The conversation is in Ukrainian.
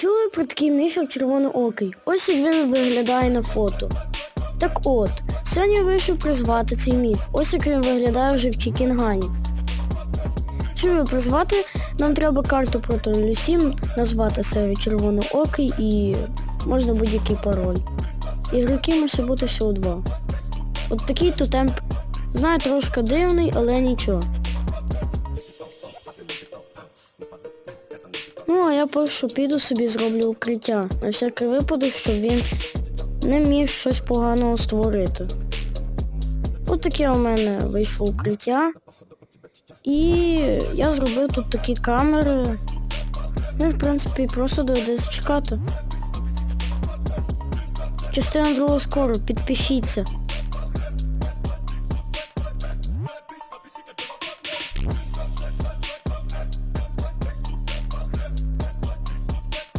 чули про такий міф, як червоноокий? Ось як він виглядає на фото. Так от, сьогодні я вирішив призвати цей міф. Ось як він виглядає вже в Чікінгані. Щоб його призвати, нам треба карту проти Люсім, назвати себе червоноокий і можна будь-який пароль. Ігроків може бути всього два. От такий то темп. Знаю, трошки дивний, але нічого. Ну, а я що піду собі зроблю укриття. На всякий випадок, щоб він не міг щось поганого створити. От таке у мене вийшло укриття. І я зробив тут такі камери. Ну, і, в принципі, просто доведеться чекати. Частина друга скоро, підпишіться.